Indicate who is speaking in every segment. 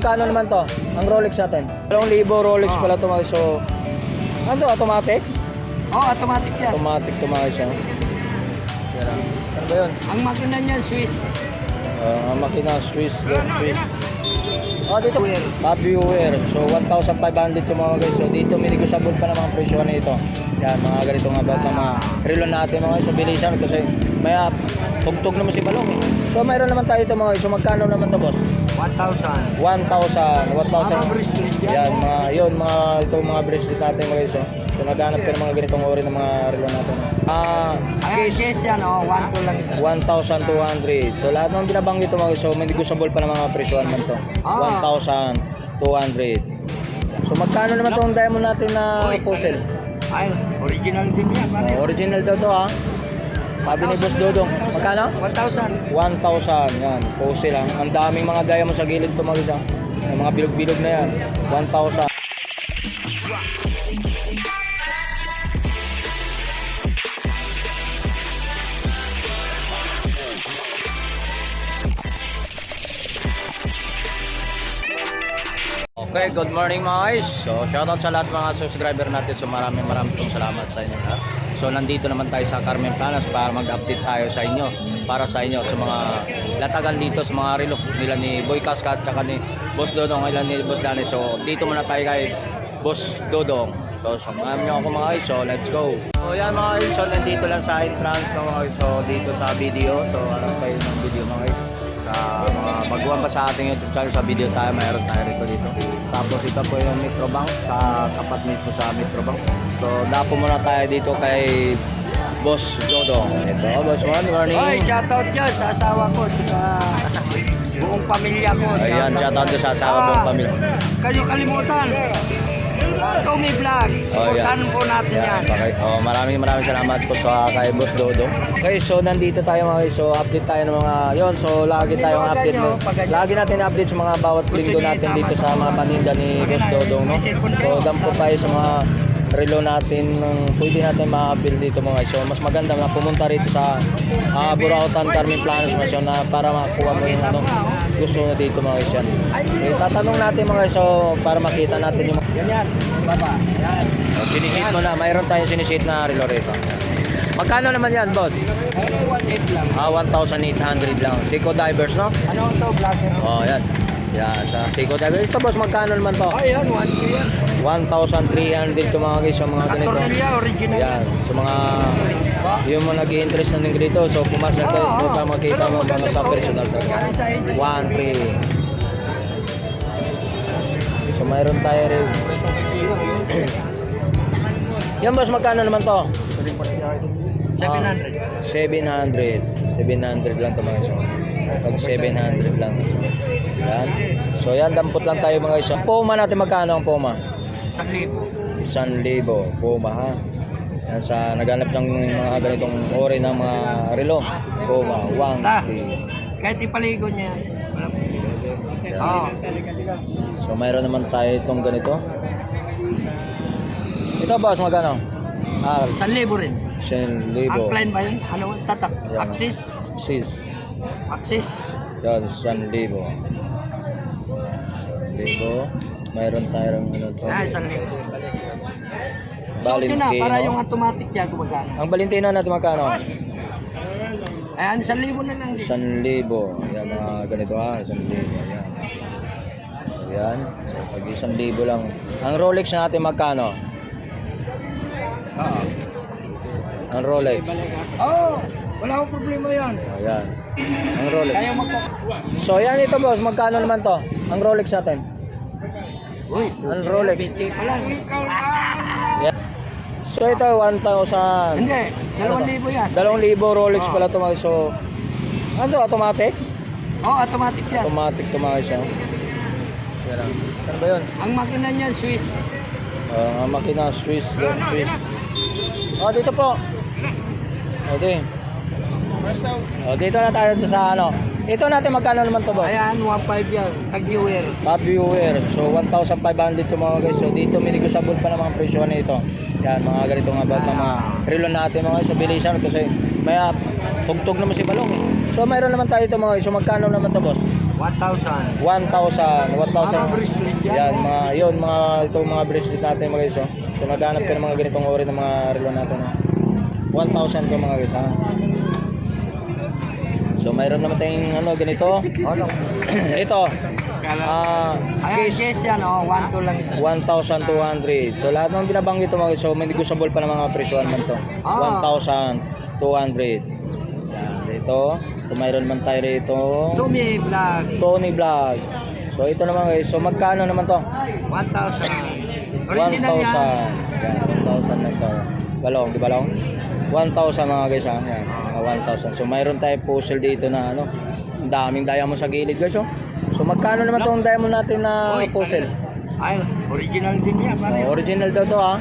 Speaker 1: Kano naman to? Ang Rolex natin. 2,000 Rolex
Speaker 2: Oh.
Speaker 1: pala to mga so. Ano to? Automatic?
Speaker 2: Oh, automatic yan.
Speaker 1: Automatic to mga siya. Ah. Ano ba yun?
Speaker 2: Ang makina niyan, Swiss.
Speaker 1: Ah, ang makina Swiss. Swiss. Oh, dito.
Speaker 2: Wear.
Speaker 1: Fabware. So, 1,500 to mga guys. So, dito may negotiable pa ng mga presyo nito. Yan, mga ganito nga about ng mga relo natin mga guys. So, bilisan kasi may ah, tugtog naman si Balong eh. So, mayroon naman tayo ito mga guys. So, magkano naman to boss?
Speaker 2: 1,000.
Speaker 1: 1,000. 1,000.
Speaker 2: Mga bracelet yan.
Speaker 1: Mga, yun, mga, itong mga bracelet natin mga guys. oh. So, naghanap ka ng mga ganitong ori ng mga relo natin. Ah,
Speaker 2: Ay, case yan, oh. 1 to lang ito.
Speaker 1: 1,200. So lahat ng binabanggit mo, so may negotiable pa ng mga presyohan man to.
Speaker 2: Ah.
Speaker 1: 1,200. So magkano naman tong diamond natin na puzzle?
Speaker 2: Ay, original din yan, pare.
Speaker 1: Oh, original daw to ha. Sabi ni Boss Dodong, magkano?
Speaker 2: 1,000.
Speaker 1: 1,000. Yan, puzzle ha. Ang daming mga diamond sa gilid to mga isa. Yung mga bilog-bilog na yan. 1,000. Okay, good morning mga guys. So, shoutout sa lahat mga subscriber natin. So, maraming maraming salamat sa inyo lahat. So, nandito naman tayo sa Carmen Planas para mag-update tayo sa inyo. Para sa inyo, sa mga latagan dito sa mga relo nila ni Boy Cascat at ni Boss Dodong, ilan ni Boss Dani. So, dito muna tayo kay Boss Dodong. So, samahan niyo ako mga guys. So, let's go. So, yan mga guys. So, nandito lang sa entrance ng mga guys. So, dito sa video. So, harap kayo ng video mga guys sa mga baguhan pa sa ating YouTube channel sa video tayo mayroon tayo rito dito. Tapos ito po yung Metrobank sa tapat mismo sa Metrobank. So dapo muna tayo dito kay Boss Jodo. Ito Boss Juan morning.
Speaker 2: Oy, shoutout dyan sa asawa ko, tsaka buong pamilya ko.
Speaker 1: ayan shoutout ko sa asawa
Speaker 2: Ah,
Speaker 1: buong pamilya.
Speaker 2: Kayo kalimutan. Tommy Vlog.
Speaker 1: Oh, yan.
Speaker 2: Po natin
Speaker 1: Yan, okay. Oh, maraming maraming salamat po sa kay Boss Dodo. Okay, so nandito tayo mga guys. So update tayo ng mga yon. So lagi tayong update mo. Lagi natin update sa mga bawat linggo natin dito sa mga paninda ni Boss Dodo, no. So dampo tayo sa mga relo natin ng pwede natin ma-build dito mga guys. So mas maganda na pumunta rito sa uh, Burautan Carmen Planos mas yun, na para makuha mo yung ano gusto mo dito mga guys yan. Eh, tatanong natin mga guys so para makita natin yung
Speaker 2: Ganyan. Baba. Yan.
Speaker 1: Oh, sinisit mo na. Mayroon tayong sinisit na relo rito. Magkano naman yan, boss?
Speaker 2: Ay, 1.8 lang.
Speaker 1: Ah, 1,800 lang. Seiko Divers, no?
Speaker 2: Ano to, vlogger?
Speaker 1: Oh, yan. Yan, sa Seiko Divers. Ito, boss, magkano naman to?
Speaker 2: Ay, yan, 1K yan.
Speaker 1: 1,300 to mga guys, sa mga ganito.
Speaker 2: Atornilya, original.
Speaker 1: Yan, sa mga yung mga nag-i-interest na din dito. So, pumasok kayo
Speaker 2: Oo, oo.
Speaker 1: para makita mo mga sa personal talaga.
Speaker 2: Yan sa agent.
Speaker 1: 1,300. So, mayroon tayo rin. Yan, boss, magkano naman to?
Speaker 2: 700.
Speaker 1: 700. 700 lang ito mga iso. Pag 700 lang. Yan. So yan, dampot lang tayo mga iso. Puma natin magkano ang Puma?
Speaker 2: 1,000.
Speaker 1: 1,000. Puma ha. Yan sa naghanap ng mga ganitong ori ng mga relo. Puma. 1
Speaker 2: Ta. Kahit ipaligo niya. Oo.
Speaker 1: So mayroon naman tayo itong ganito. Ito boss, magkano? Ah,
Speaker 2: 1,000 rin.
Speaker 1: 1,000.
Speaker 2: Upline ba yun? Ano? Tatak?
Speaker 1: Yan.
Speaker 2: Axis?
Speaker 1: Sis.
Speaker 2: Axis?
Speaker 1: Yan, 1,000. 1,000. Mayroon tayong ano to.
Speaker 2: Ah, 1,000. Suot nyo na, para yung automatic niya gumagana.
Speaker 1: Ang Valentino natin magkano?
Speaker 2: Ayan, 1,000 na lang din.
Speaker 1: 1,000. Yan mga ganito ha, 1,000. Yan. So, yan. So, pag 1,000 lang. Ang Rolex natin magkano?
Speaker 2: Oo.
Speaker 1: Ang Rolex.
Speaker 2: Oh, wala akong problema yan.
Speaker 1: Ayan. Ang Rolex.
Speaker 2: Kaya magka...
Speaker 1: So, yan ito boss. Magkano naman to? Ang Rolex natin.
Speaker 2: Uy,
Speaker 1: Ang Rolex.
Speaker 2: BT pa lang.
Speaker 1: Yan. So, ito 1,000.
Speaker 2: Hindi, 2,000 yan.
Speaker 1: 2,000 Rolex pala ito mga So, ano to? Automatic?
Speaker 2: Oh, automatic yan.
Speaker 1: Automatic ito mga siya. Ano ba yun?
Speaker 2: Ang makina niyan, Swiss.
Speaker 1: Ah, ang makina Swiss, Swiss. Oh, dito po. Okay. Oh, dito na tayo sa ano. Ito natin magkano naman to ba?
Speaker 2: Ayan, 1.5 yan. Tag-viewer.
Speaker 1: Top viewer. So 1,500 to mga guys. So dito negotiable pa ng mga presyo na ito. Yan, mga ganito nga about ng mga relo natin mga guys. So bilisan kasi may ah, tugtog naman si Balong eh. So mayroon naman tayo ito mga guys. So magkano naman to boss?
Speaker 2: 1,000.
Speaker 1: 1,000. 1,000.
Speaker 2: Mga bracelet yan,
Speaker 1: mga, yun, mga, itong mga bracelet natin mga guys. oh. So, naghanap ka ng mga ganitong ori ng mga relo natin. oh. 1,000 to mga guys, ha? So, mayroon naman tayong ano, ganito.
Speaker 2: Ano?
Speaker 1: Ito. Ah,
Speaker 2: Ayan,
Speaker 1: case.
Speaker 2: case yan, oh. 1 to lang.
Speaker 1: 1,200. So lahat ng binabanggit mo, so may negotiable pa ng mga presyo man to.
Speaker 2: Ah.
Speaker 1: 1,200. Yan, ito. So mayroon man tayo rito.
Speaker 2: Tumi Vlog.
Speaker 1: Tony Vlog. So ito naman guys. So magkano naman to?
Speaker 2: 1,000. Original
Speaker 1: 1,000.
Speaker 2: yan.
Speaker 1: Yan, 1,000 na to. Balong, di balong? 1,000 mga guys ha. Yan, mga 1,000. So mayroon tayo puzzle dito na ano. Ang daming diamond sa gilid guys oh. So magkano naman tong diamond natin na puzzle?
Speaker 2: Ay, original din yan, pare.
Speaker 1: Oh, original daw to ha.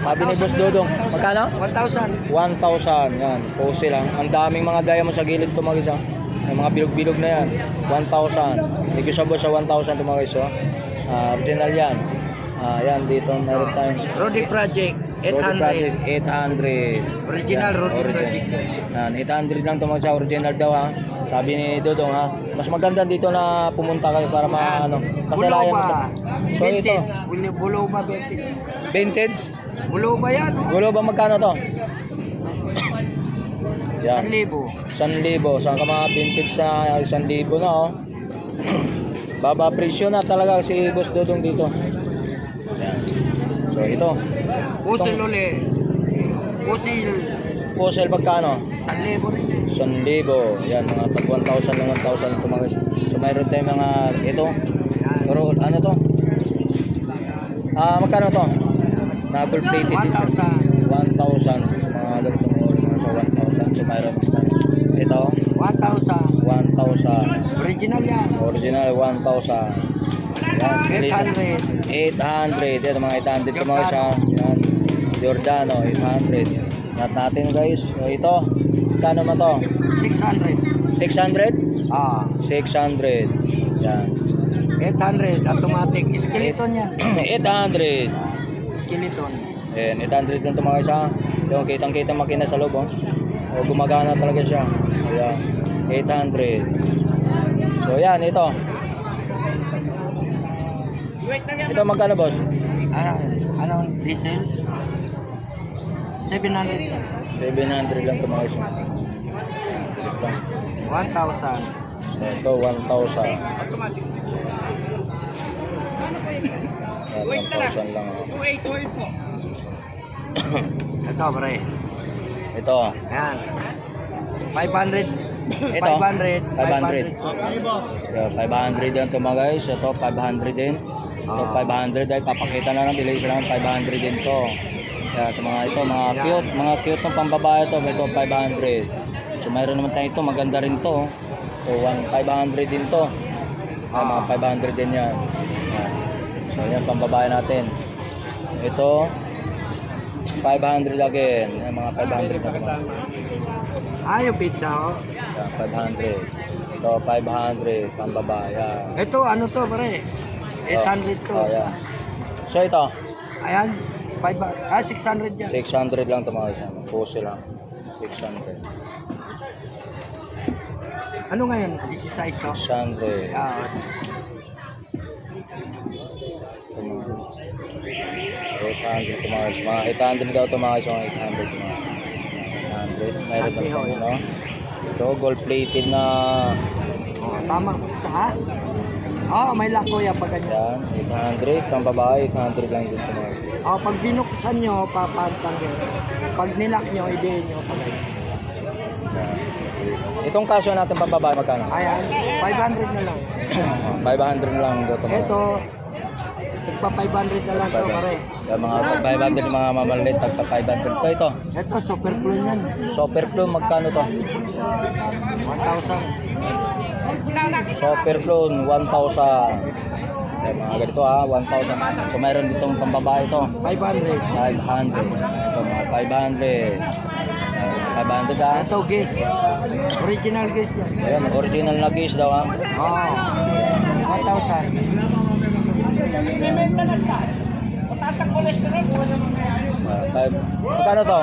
Speaker 1: Sabi ni Boss Dodong. Magkano?
Speaker 2: 1,000.
Speaker 1: 1,000. Yan. Pose lang. Ang daming mga diamond sa gilid to mga guys. ha. Yung mga bilog-bilog na yan. 1,000. Negotiable sa 1,000 to mga guys. oh. Ah, original yan. Ah, yan dito meron tayong
Speaker 2: Rodi Project,
Speaker 1: Rodi Project
Speaker 2: 800.
Speaker 1: 800.
Speaker 2: Original
Speaker 1: Yan, original.
Speaker 2: Project.
Speaker 1: Yan, 800 lang to mga sa original daw ha. Sabi ni Dodong ha. Mas maganda dito na pumunta kayo para ma ano. Masalayan mo.
Speaker 2: Buloba.
Speaker 1: So ito,
Speaker 2: Vintage. Bul- Buloba vintage.
Speaker 1: vintage.
Speaker 2: Buloba yan.
Speaker 1: Gulo ba magkano to? Yan.
Speaker 2: 1,000.
Speaker 1: 1,000. Saan ka mga vintage sa 1,000 na oh. Baba presyo na talaga si Boss Dodong dito. So ito.
Speaker 2: Pusil uli. Pusil.
Speaker 1: Puzzle magkano?
Speaker 2: 1,000 rin.
Speaker 1: 1,000. Yan mga tag 1,000 ng 1,000 ito mga guys. So mayroon tayong mga ito. Pero ano to? Ah, magkano to? Na gold plated din siya.
Speaker 2: 1,000.
Speaker 1: 1,000. Mga ganitong ori mga sa 1,000. So mayroon ito
Speaker 2: 1,000.
Speaker 1: 1,000.
Speaker 2: Original yan.
Speaker 1: Original 1,000. Yan,
Speaker 2: 800.
Speaker 1: 800. Ito mga 800 ito mga siya. Yan. Giordano 800. Lahat natin guys. So ito. Kano man to?
Speaker 2: 600.
Speaker 1: 600?
Speaker 2: Ah.
Speaker 1: 600. Yan.
Speaker 2: 800. Automatic. Skeleton yan.
Speaker 1: 800.
Speaker 2: Skeleton.
Speaker 1: Ayan, 800 lang ito mga isa. Yung kitang kita makina sa loob. Oh. O, gumagana talaga siya. Ayan. 800. So yan, ito. Ito magkano boss?
Speaker 2: Ano? Anong diesel? 700.
Speaker 1: 700 lang ito mga isa.
Speaker 2: 1,000.
Speaker 1: Ito, 1,000. Yan, 1,000 lang. oh.
Speaker 2: Ito, pre.
Speaker 1: Ito.
Speaker 2: Yan. 500.
Speaker 1: Ito?
Speaker 2: 500.
Speaker 1: 500. So, 500 yan ito mga guys. Ito, 500 din.
Speaker 2: Ah.
Speaker 1: 500 ay papakita na lang. Bilay sila ng 500 din to. Yan, sa mga ito, mga cute. Mga cute ng pambabae to. Ito, 500. So, mayroon naman tayo ito. Maganda rin to. So, 1, 500 din to. Yan, mga
Speaker 2: Ah.
Speaker 1: 500 din yan. Yan. So, yan, pambabae natin. Ito, 500 again. Yan, mga 500 na ito.
Speaker 2: Ah, yung pizza, oh.
Speaker 1: Yan, 500. Ito, 500. Pambabae. Yan.
Speaker 2: Ito, ano to, pre? 800 to.
Speaker 1: Oh, yan. So ito,
Speaker 2: Ayan. 5, ah, 600 yan.
Speaker 1: 600 lang ito mga isa. Puso lang. 600.
Speaker 2: Ano ngayon? This is size, oh.
Speaker 1: 600.
Speaker 2: Ah,
Speaker 1: mga 800 ito mga isa. Mga 800 daw ito mga isa. Mga 800 ito mga 800. Mayroon
Speaker 2: Sabi
Speaker 1: ito
Speaker 2: ho,
Speaker 1: ano. Ito, gold plated na
Speaker 2: oh, tama. Sa, ha? Oh, may lock kuya pag ganyan.
Speaker 1: yan. 800. Pang babae, 800 lang din ito mga.
Speaker 2: Oh, pag binuksan nyo, papatanggal. Pag nilock nyo, idein nyo pag.
Speaker 1: Itong kaso natin pang babae magkano?
Speaker 2: Ayan, 500 na lang.
Speaker 1: 500 lang daw ito
Speaker 2: Ito, tagpa 500 na lang to, pare.
Speaker 1: Sa mga 500 yung mga mamalit, tagpa 500. Ito, ito.
Speaker 2: Ito, super clean yan.
Speaker 1: Super Clone, magkano to?
Speaker 2: 1,000.
Speaker 1: Super Clone, 1,000. Yan, mga ganito ha, 1,000. So mayroon ditong pambabae ito.
Speaker 2: 500.
Speaker 1: 500. Ito mga 500. 500 ha.
Speaker 2: Ito, guess. Original guess yan.
Speaker 1: Ayan, original na case daw ha.
Speaker 2: Oh, 1,000.
Speaker 1: Ah, five. Magkano to?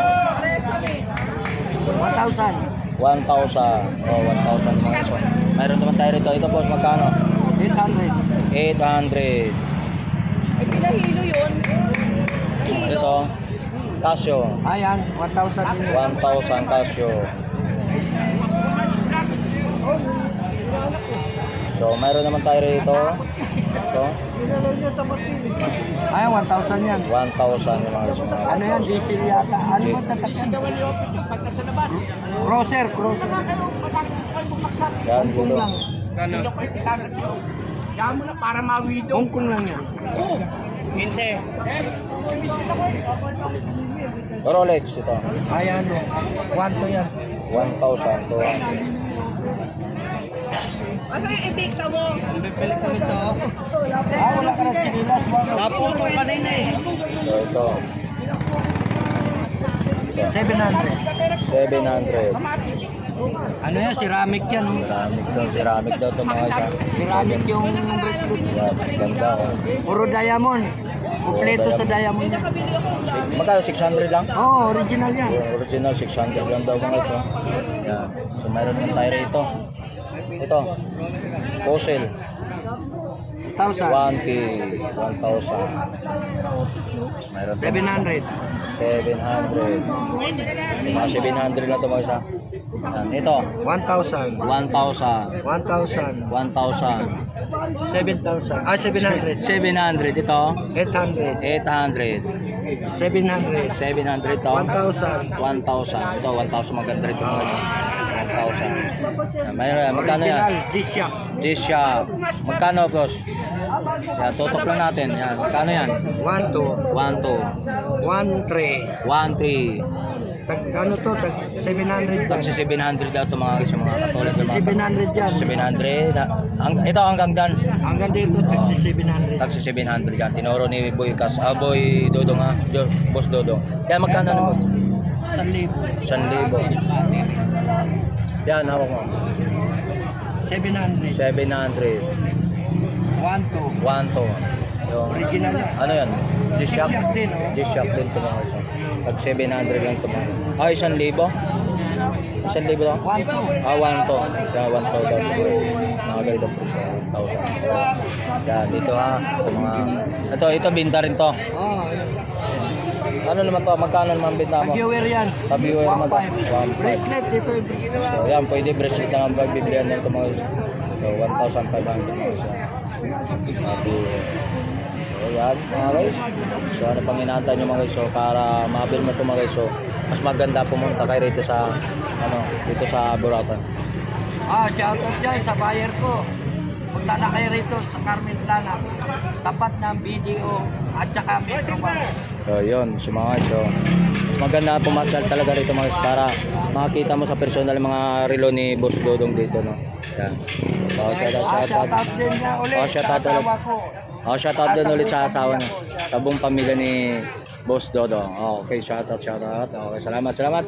Speaker 2: 1,000.
Speaker 1: 1,000. Oh, 1,000 mga iso. Mayroon naman tayo rito. Ito boss, magkano?
Speaker 2: 800.
Speaker 1: 800.
Speaker 3: Ay, pinahilo yun. Nahilo.
Speaker 1: Ito, Casio.
Speaker 2: Ayan, 1,000 din.
Speaker 1: 1,000 Casio. So, mayroon naman tayo rito. Ito,
Speaker 2: Ayan, 1,000 yan.
Speaker 1: 1,000 yung mga mga.
Speaker 2: Ano yan, diesel yata. Ano ba tataksi? Crosser, crosser.
Speaker 1: Yan dito.
Speaker 2: Hongkong lang yan.
Speaker 3: Oo.
Speaker 1: Rolex ito.
Speaker 2: Ayan, 1 to yan.
Speaker 1: 1,000 to.
Speaker 3: Asa yung ibigta mo?
Speaker 2: Ah, wala ka na chinilas. Naputo kanina eh.
Speaker 1: So, ito.
Speaker 2: 700.
Speaker 1: 700.
Speaker 2: Ano yan, ceramic yan. oh.
Speaker 1: Ceramic daw, ceramic daw ito mga isa.
Speaker 2: Ceramic yung bracelet.
Speaker 1: Yan, ganda. oh.
Speaker 2: Puro diamond. Kompleto sa diamond. yan.
Speaker 1: Magkano? 600 lang?
Speaker 2: Oo, oh, original yan.
Speaker 1: Yung original 600 lang daw mga ito. Yan. So mayroon naman tayo rito. Ito. Fossil.
Speaker 2: 1,000.
Speaker 1: 1K. 1,000. Mayroon to.
Speaker 2: 700.
Speaker 1: 700. Mga 700 lang ito mga isa. Yan. Ito.
Speaker 2: 1,000.
Speaker 1: 1,000.
Speaker 2: 1,000.
Speaker 1: 1,000.
Speaker 2: 7,000. Ah, 700.
Speaker 1: 700 ito.
Speaker 2: 800.
Speaker 1: 800.
Speaker 2: 700.
Speaker 1: 700 ito.
Speaker 2: 1,000.
Speaker 1: 1,000. Ito, 1,000 maganda rito mga isa. 1,000. Yan, Mayroon. Magkano yan?
Speaker 2: G-Shock.
Speaker 1: G-Shock. Magkano, boss? Yan, tutok lang natin. Yan, magkano yan?
Speaker 2: 1, 2.
Speaker 1: 1, 2,
Speaker 2: 1, 3.
Speaker 1: 1, 3.
Speaker 2: Tag, ano to? Tag 700
Speaker 1: Tag
Speaker 2: yan.
Speaker 1: si 700 daw ito mga kasi mga katulad ng mga
Speaker 2: 700 yan.
Speaker 1: 700. Ang, ito hanggang dan.
Speaker 2: Hanggang dito, tag si 700.
Speaker 1: Tag si 700 yan. Tinuro ni Boy Kas. Ah, Boy Dodong ha. Jo, Boss Dodong. Kaya magkano naman?
Speaker 2: 1,000.
Speaker 1: 1,000. Yan, hawak mo.
Speaker 2: 700.
Speaker 1: 700.
Speaker 2: 1, 2.
Speaker 1: 1, 2. Yung,
Speaker 2: Original
Speaker 1: ano yan? G-Shock?
Speaker 2: G-Shock din, oh.
Speaker 1: G-Shock din ito mga isa. Tag 700 lang ito mga. Ah, 1,000? 1,000 lang?
Speaker 2: 1, 2.
Speaker 1: Ah, 1 to. Kaya 1 to daw. Mga ganito po siya. 1,000. Yan, dito ha. Sa mga... Ito, ito, binta rin to.
Speaker 2: Oh, yun.
Speaker 1: Ano naman to? Magkano naman binta mo?
Speaker 2: Tag-viewer yan.
Speaker 1: Tag-viewer naman to.
Speaker 2: 1,500.
Speaker 1: 1,500.
Speaker 2: Bracelet, dito yung bracelet.
Speaker 1: So, yan, pwede bracelet na ang pagbibilihan nito mga. So, 1,500 mga isa. Sabi, so, yan, mga guys. So, ano pang inaantay nyo mga guys? So, para mabil mo ito mga guys. So, mas maganda pumunta kayo rito sa, ano, dito sa Buratan.
Speaker 2: Ah, shoutout dyan sa buyer ko. Punta na kayo rito sa Carmen Planas. Tapat ng BDO at saka Metro Bank.
Speaker 1: So, yun, guys. So, maganda pumasal talaga rito mga guys para makakita mo sa personal mga relo ni Boss Dodong dito, no? Yan. So, shout out,
Speaker 2: Ah,
Speaker 1: shout out.
Speaker 2: shoutout din niya ulit
Speaker 1: Oh,
Speaker 2: sa
Speaker 1: shoutout ulit.
Speaker 2: asawa ko.
Speaker 1: Oh, shout out din ulit sa asawa niya. Sa buong pamilya ni Boss Dodo. Oh, okay, shout out, shout out. Okay, salamat, salamat.